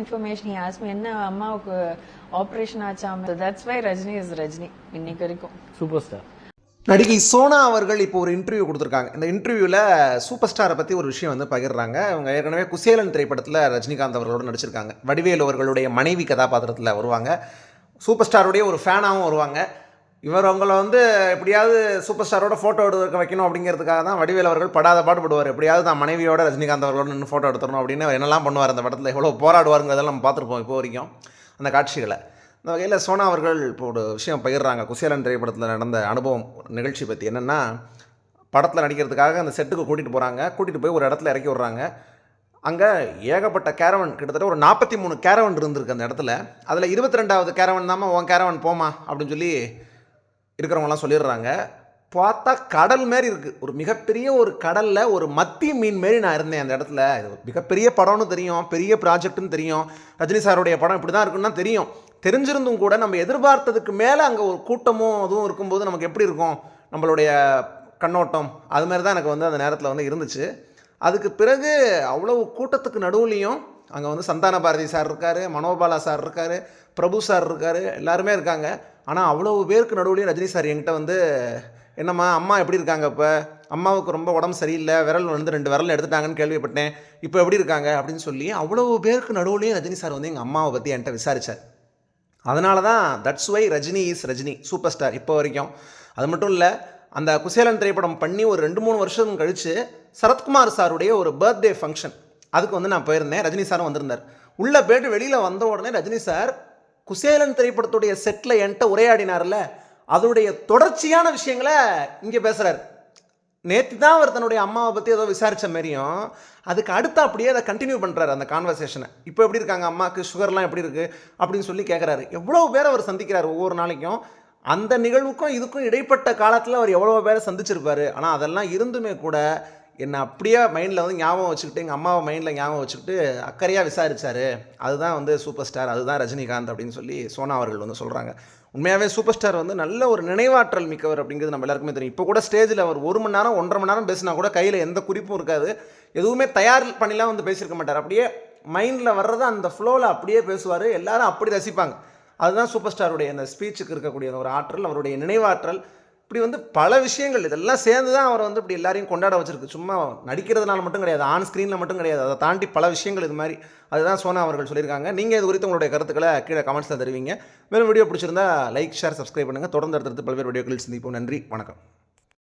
Information he ask me என்ன அம்மாவுக்கு operation ஆச்சாம் that's why Rajini is Rajini இன்னைக்கு வரைக்கும். சூப்பர் ஸ்டார் நடிகை சோனா அவர்கள் இப்போ ஒரு இன்டர்வியூ கொடுத்துருக்காங்க. இந்த இன்டர்வியூவில் சூப்பர் ஸ்டாரை பற்றி ஒரு விஷயம் வந்து பகிர்றாங்க. அவங்க ஏற்கனவே குசேலன் திரைப்படத்தில் ரஜினிகாந்த் அவர்களோடு நடிச்சிருக்காங்க. வடிவேலு அவர்களுடைய மனைவி கதாபாத்திரத்தில் வருவாங்க. சூப்பர் ஸ்டாருடைய ஒரு ஃபேனாகவும் வருவாங்க. இவர் அவங்களை வந்து எப்படியாவது சூப்பர் ஸ்டாரோட ஃபோட்டோ எடுக்க வைக்கணும் அப்படிங்கிறதுக்காக தான் வடிவேல் அவர்கள் படாத பாடுபடுவார். எப்படியாவது தான் மனைவியோட ரஜினிகாந்த் அவர்களோட நின்று ஃபோட்டோ எடுத்துடணும் அப்படின்னு அவர் என்னெல்லாம் பண்ணுவார் அந்த படத்தில்? எவ்வளோ போராடுவாருங்கிறதெல்லாம் நம்ம பார்த்துருப்போம் இப்போ வரைக்கும் அந்த காட்சிகளை. இந்த வகையில் சோனா அவர்கள் இப்போ ஒரு விஷயம் பகிர்றாங்க. குசேலன் திரைப்படத்தில் நடந்த அனுபவம் நிகழ்ச்சி பற்றி என்னென்னா படத்தில் நடிக்கிறதுக்காக அந்த செட்டுக்கு கூட்டிகிட்டு போகிறாங்க கூட்டிகிட்டு போய் ஒரு இடத்துல இறக்கி விட்றாங்க. அங்கே ஏகப்பட்ட கேரவன் கிட்டத்தட்ட ஒரு நாற்பத்தி மூணு கேரவன் இருந்திருக்கு அந்த இடத்துல. அதில் இருபத்தி ரெண்டாவது கேரவன் தாம்மா உன் கேரவன் போமா அப்படின்னு சொல்லி இருக்கிறவங்களாம் சொல்லிடுறாங்க. பார்த்தா கடல் மாரி இருக்குது ஒரு மிகப்பெரிய ஒரு கடலில் ஒரு மத்தி மீன் மாரி நான் இருந்தேன் அந்த இடத்துல. இது மிகப்பெரிய படம்னு தெரியும். பெரிய ப்ராஜெக்ட்னு தெரியும். ரஜினி சாருடைய படம் இப்படி தான் இருக்குன்னு தான் தெரியும். தெரிஞ்சிருந்தும் கூட நம்ம எதிர்பார்த்ததுக்கு மேலே அங்கே ஒரு கூட்டமும் அதுவும் இருக்கும்போது நமக்கு எப்படி இருக்கும்? நம்மளுடைய கண்ணோட்டம். அது மாதிரி தான் எனக்கு வந்து அந்த நேரத்தில் வந்து இருந்துச்சு. அதுக்கு பிறகு அவ்வளவு கூட்டத்துக்கு நடுவுலையும் அங்கே வந்து சந்தான பாரதி சார் இருக்கார் மனோபாலா சார் இருக்கார் பிரபு சார் இருக்கார் எல்லாருமே இருக்காங்க. ஆனால் அவ்வளவு பேருக்கு நடுவுலையும் ரஜினி சார் என்கிட்ட வந்து என்னம்மா அம்மா எப்படி இருக்காங்க இப்போ? அம்மாவுக்கு ரொம்ப உடம்பு சரியில்லை விரல் வந்து ரெண்டு விரல் எடுத்துட்டாங்கன்னு கேள்விப்பட்டேன். இப்போ எப்படி இருக்காங்க? அப்படின்னு சொல்லி அவ்வளவு பேருக்கு நடுவுலையும் ரஜினி சார் வந்து எங்கள் அம்மாவை பற்றி என்கிட்ட விசாரித்தார் அதனால தான் that's why Rajini is Rajini super star இப்போ வரைக்கும். அது மட்டும் இல்லை அந்த குசேலன் திரைப்படம் பண்ணி ஒரு ரெண்டு மூணு வருஷம் கழித்து சரத்குமார் சாருடைய ஒரு பர்த்டே ஃபங்க்ஷன் அதுக்கு வந்து நான் போயிருந்தேன். ரஜினி சாரும் வந்திருந்தார். உள்ளே போயிட்டு வெளியில் வந்த உடனே ரஜினி சார் குசேலன் திரைப்படத்துடைய செட்டில் என்கிட்ட உரையாடினார்ல அதோடைய தொடர்ச்சியான விஷயங்களை இங்கே பேசுகிறார் நேற்று தான் அவர் தன்னுடைய அம்மாவை பற்றி ஏதோ விசாரித்த மாரியும் அதுக்கு அடுத்து அப்படியே அதை கண்டினியூ பண்ணுறாரு அந்த கான்வர்சேஷனை இப்போ எப்படி இருக்காங்க? அம்மாவுக்கு சுகர்லாம் எப்படி இருக்குது அப்படின்னு சொல்லி கேட்குறாரு எவ்வளோ பேர் அவர் சந்திக்கிறார் ஒவ்வொரு நாளைக்கும். அந்த நிகழ்வுக்கும் இதுக்கும் இடைப்பட்ட காலத்தில் அவர் எவ்வளோ பேரை சந்திச்சிருப்பார். ஆனால் அதெல்லாம் இருந்துமே கூட என்னை அப்படியே மைண்டில் வந்து ஞாபகம் வச்சுக்கிட்டு எங்கள் அம்மாவை மைண்டில் ஞாபகம் வச்சுக்கிட்டு அக்கறையாக விசாரித்தார் அதுதான் வந்து சூப்பர் ஸ்டார் அதுதான் ரஜினிகாந்த் அப்படின்னு சொல்லி சோனா அவர்கள் வந்து சொல்கிறாங்க உண்மையாகவே சூப்பர் ஸ்டார் வந்து நல்ல ஒரு நினைவாற்றல் மிக்கவர் அப்படிங்கிறது நம்ம எல்லாருக்குமே தெரியும். இப்போ கூட ஸ்டேஜில் அவர் ஒரு மணி நேரம் ஒன்றரை மணி நேரம் பேசினா கூட கையில் எந்த குறிப்பும் இருக்காது. எதுவுமே தயார் பண்ணிலாம் வந்து பேசியிருக்க மாட்டார். அப்படியே மைண்டில் வர்றதை அந்த ஃப்ளோவில் அப்படியே பேசுவார். எல்லாரும் அப்படி ரசிப்பாங்க. அதுதான் சூப்பர் ஸ்டாருடைய அந்த ஸ்பீச்சுக்கு இருக்கக்கூடிய அந்த ஒரு ஆற்றல் அவருடைய நினைவாற்றல். இப்படி வந்து பல விஷயங்கள் இதெல்லாம் சேர்ந்து தான் அவரை வந்து இப்படி எல்லாரையும் கொண்டாட வச்சிருக்கு. சும்மா நடிக்கிறதுனால மட்டும் கிடையாது ஆன் ஸ்க்ரீனில் மட்டும் கிடையாது. அதை தாண்டி பல விஷயங்கள் இது மாதிரி. அதுதான் சோனா அவர்கள் சொல்லியிருக்காங்க. நீங்கள் இது குறித்து உங்களுடைய கருத்துக்களை கீழே கமெண்ட்ஸில் தருவீங்க. மேலும் வீடியோ பிடிச்சிருந்தா லைக் ஷேர் சப்ஸ்கிரைப் பண்ணுங்கள் தொடர்ந்து அடுத்தடுத்து பல்வேறு வீடியோக்களில் சந்திப்போம். நன்றி வணக்கம்.